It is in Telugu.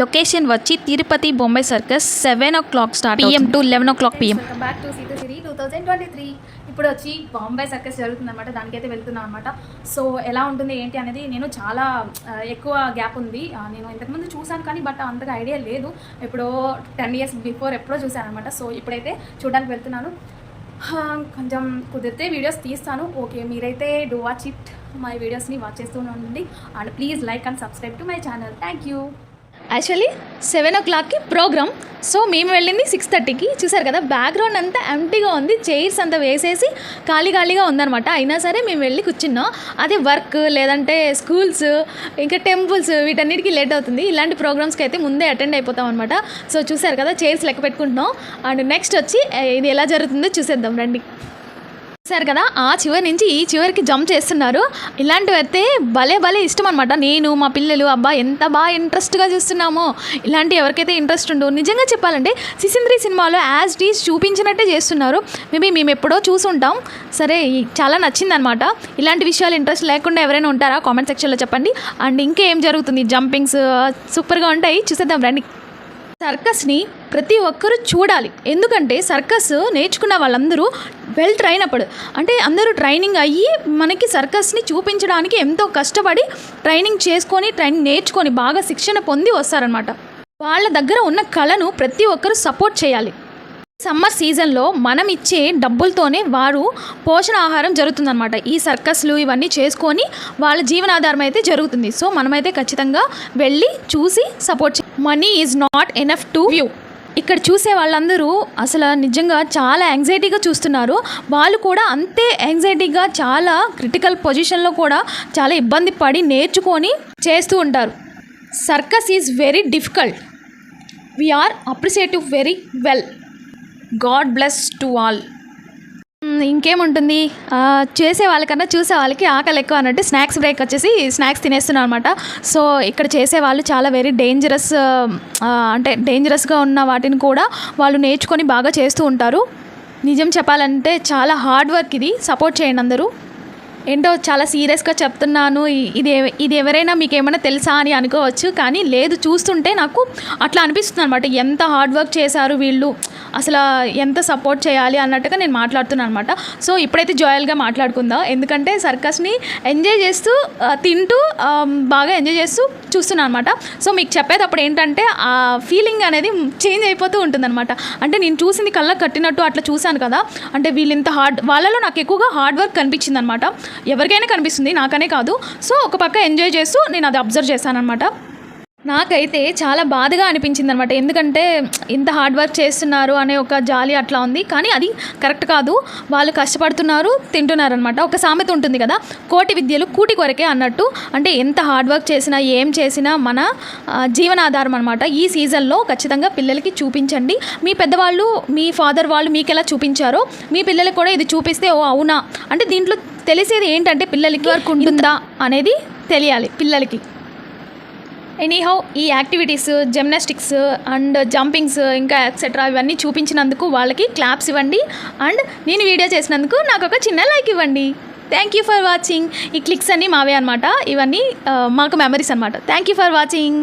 లొకేషన్ వచ్చి Tirupati Bombay circus seven o'clock start PM to eleven o'clock PM back to Sita సిరీ టూ థౌజండ్ ట్వంటీ త్రీ ఇప్పుడు వచ్చి బాంబే సర్కస్ జరుగుతుంది అనమాట దానికైతే వెళ్తున్నాం అనమాట సో ఎలా ఉంటుంది ఏంటి అనేది నేను చాలా ఎక్కువ గ్యాప్ ఉంది. నేను ఇంతకుముందు చూశాను కానీ బట్ అంతగా ఐడియా లేదు. ఎప్పుడో టెన్ ఇయర్స్ బిఫోర్ ఎప్పుడో చూశాను అనమాట సో ఇప్పుడైతే చూడడానికి వెళ్తున్నాను. కొంచెం కుదిరితే వీడియోస్ తీస్తాను. ఓకే మీరైతే డూ వాచ్ ఇట్ మై వీడియోస్ని వాచ్ చేస్తూ ఉండండి. And please like and subscribe to my channel. Thank you actually seven ఓ క్లాక్కి ప్రోగ్రామ్. సో మేము వెళ్ళింది సిక్స్ థర్టీకి. చూసారు కదా బ్యాక్గ్రౌండ్ అంతా ఎంటీగా ఉంది. చైర్స్ అంతా వేసేసి ఖాళీ ఖాళీగా ఉందనమాట అయినా సరే మేము వెళ్ళి కూర్చున్నాం. అదే వర్క్ లేదంటే స్కూల్స్ ఇంకా టెంపుల్స్ వీటన్నిటికీ లేట్ అవుతుంది. ఇలాంటి ప్రోగ్రామ్స్కి అయితే ముందే అటెండ్ అయిపోతాం అనమాట సో చూసారు కదా చైర్స్ లెక్క పెట్టుకుంటున్నాం. అండ్ నెక్స్ట్ వచ్చి ఇది ఎలా జరుగుతుందో చూసేద్దాం. రండి. చూసారు కదా ఆ చివరి నుంచి ఈ చివరికి జంప్ చేస్తున్నారు. ఇలాంటివి అయితే భలే భలే ఇష్టం అనమాట నేను మా పిల్లలు అబ్బా ఎంత బాగా ఇంట్రెస్ట్గా చూస్తున్నామో. ఇలాంటి ఎవరికైతే ఇంట్రెస్ట్ ఉండో నిజంగా చెప్పాలంటే సిసింద్రి సినిమాలో యాజ్ డీస్ చూపించినట్టే చేస్తున్నారు. మేబీ మేము ఎప్పుడో చూసుంటాం. సరే చాలా నచ్చిందనమాట ఇలాంటి విషయాలు ఇంట్రెస్ట్ లేకుండా ఎవరైనా ఉంటారా? కామెంట్ సెక్షన్లో చెప్పండి. అండ్ ఇంకేం జరుగుతుంది? జంపింగ్స్ సూపర్గా uh, ఉంటాయి. చూసేద్దాం రండి. సర్కస్ని ప్రతి ఒక్కరూ చూడాలి. ఎందుకంటే సర్కస్ నేర్చుకున్న వాళ్ళందరూ వెల్ ట్రైన్ అప్పుడు. అంటే అందరూ ట్రైనింగ్ అయ్యి మనకి సర్కస్ని చూపించడానికి ఎంతో కష్టపడి ట్రైనింగ్ చేసుకొని ట్రైనింగ్ నేర్చుకొని బాగా శిక్షణ పొంది వస్తారనమాట వాళ్ళ దగ్గర ఉన్న కళను ప్రతి ఒక్కరూ సపోర్ట్ చేయాలి. సమ్మర్ సీజన్లో మనం ఇచ్చే డబ్బులతోనే వారు పోషణ ఆహారం జరుగుతుందన్నమాట. ఈ సర్కస్లు ఇవన్నీ చేసుకొని వాళ్ళ జీవనాధారం అయితే జరుగుతుంది. సో మనమైతే ఖచ్చితంగా వెళ్ళి చూసి సపోర్ట్ చే money is not enough to view ఇక్కడ చూసే వాళ్ళందరూ అసలు నిజంగా చాలా యాంగ్జైటీగా చూస్తున్నారు. వాళ్ళు కూడా అంతే యాంగ్జైటీగా చాలా క్రిటికల్ పొజిషన్లో కూడా చాలా ఇబ్బంది పడి నేర్చుకొని చేస్తూ ఉంటారు. Circus is very difficult we are appreciative very well God bless to all ఇంకేముంటుంది? చేసే వాళ్ళకన్నా చూసే వాళ్ళకి ఆకలి ఎక్కువ అన్నట్టు స్నాక్స్ బ్రేక్ వచ్చేసి స్నాక్స్ తినేస్తున్నాం అనమాట సో ఇక్కడ చేసే వాళ్ళు చాలా వెరీ డేంజరస్ అంటే డేంజరస్గా ఉన్న వాటిని కూడా వాళ్ళు నేర్చుకొని బాగా చేస్తూ ఉంటారు. నిజం చెప్పాలంటే చాలా హార్డ్ వర్క్ ఇది. సపోర్ట్ చేయండి అందరూ. ఏంటో చాలా సీరియస్గా చెప్తున్నాను. ఇది ఇది ఎవరైనా మీకు ఏమైనా తెలుసా అని అనుకోవచ్చు. కానీ లేదు చూస్తుంటే నాకు అట్లా అనిపిస్తుంది అనమాట ఎంత హార్డ్ వర్క్ చేశారు వీళ్ళు? అసలు ఎంత సపోర్ట్ చేయాలి అన్నట్టుగా నేను మాట్లాడుతున్నాను అనమాట సో ఇప్పుడైతే జాయల్గా మాట్లాడుకుందాం. ఎందుకంటే సర్కస్ని ఎంజాయ్ చేస్తూ తింటూ బాగా ఎంజాయ్ చేస్తూ చూస్తున్నాను అనమాట సో మీకు చెప్పేటప్పుడు ఏంటంటే ఆ ఫీలింగ్ అనేది చేంజ్ అయిపోతూ ఉంటుందన్నమాట. అంటే నేను చూసింది కళ్ళ కట్టినట్టు అట్లా చూశాను కదా. అంటే వీళ్ళు ఇంత హార్డ్ వాళ్ళలో నాకు ఎక్కువగా హార్డ్ వర్క్ కనిపించింది అనమాట ఎవరికైనా కనిపిస్తుంది నాకనే కాదు. సో ఒక పక్క ఎంజాయ్ చేస్తూ నేను అది అబ్జర్వ్ చేశాను అనమాట నాకైతే చాలా బాధగా అనిపించింది అనమాట ఎందుకంటే ఇంత హార్డ్ వర్క్ చేస్తున్నారు అనే ఒక జాలి అట్లా ఉంది. కానీ అది కరెక్ట్ కాదు. వాళ్ళు కష్టపడుతున్నారు తింటున్నారు అనమాట ఒక సామెత ఉంటుంది కదా కోటి విద్యలు కూటి కొరకే అన్నట్టు. అంటే ఎంత హార్డ్ వర్క్ చేసినా ఏం చేసినా మన జీవనాధారం అనమాట ఈ సీజన్లో ఖచ్చితంగా పిల్లలకి చూపించండి. మీ పెద్దవాళ్ళు మీ ఫాదర్ వాళ్ళు మీకు ఎలా చూపించారో మీ పిల్లలకు కూడా ఇది చూపిస్తే ఓ అవునా? అంటే దీంట్లో తెలిసేది ఏంటంటే పిల్లలకి వర్క్ ఉంటుందా? అనేది తెలియాలి పిల్లలకి. ఎనీహౌ ఈ యాక్టివిటీస్ జిమ్నాస్టిక్స్ అండ్ జంపింగ్స్ ఇంకా ఎక్సెట్రా ఇవన్నీ చూపించినందుకు వాళ్ళకి క్లాప్స్ ఇవ్వండి. అండ్ నేను వీడియో చేసినందుకు నాకు ఒక చిన్న లైక్ ఇవ్వండి. థ్యాంక్ యూ ఫర్ వాచింగ్ ఈ క్లిక్స్ అన్నీ మావే అనమాట ఇవన్నీ మాకు మెమరీస్ అనమాట థ్యాంక్ యూ ఫర్ వాచింగ్